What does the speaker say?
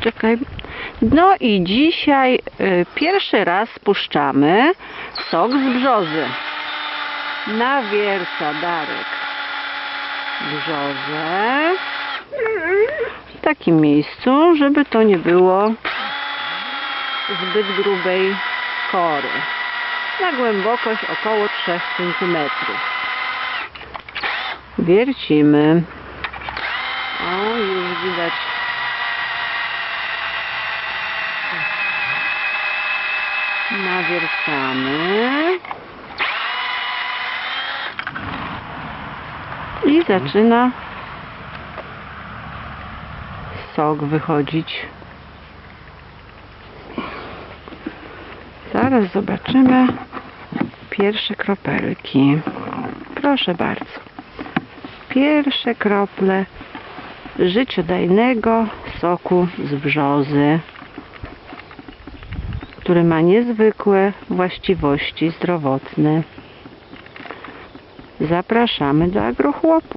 Czekaj. No i dzisiaj y, pierwszy raz spuszczamy sok z brzozy. Nawierca Darek brzozę w takim miejscu, żeby to nie było zbyt grubej kory. Na głębokość około 3 cm. Wiercimy. O, już widać nawiercamy i zaczyna sok wychodzić. Zaraz zobaczymy pierwsze kropelki. Proszę bardzo. Pierwsze krople życiodajnego soku z brzozy który ma niezwykłe właściwości zdrowotne. Zapraszamy do agrochłopu.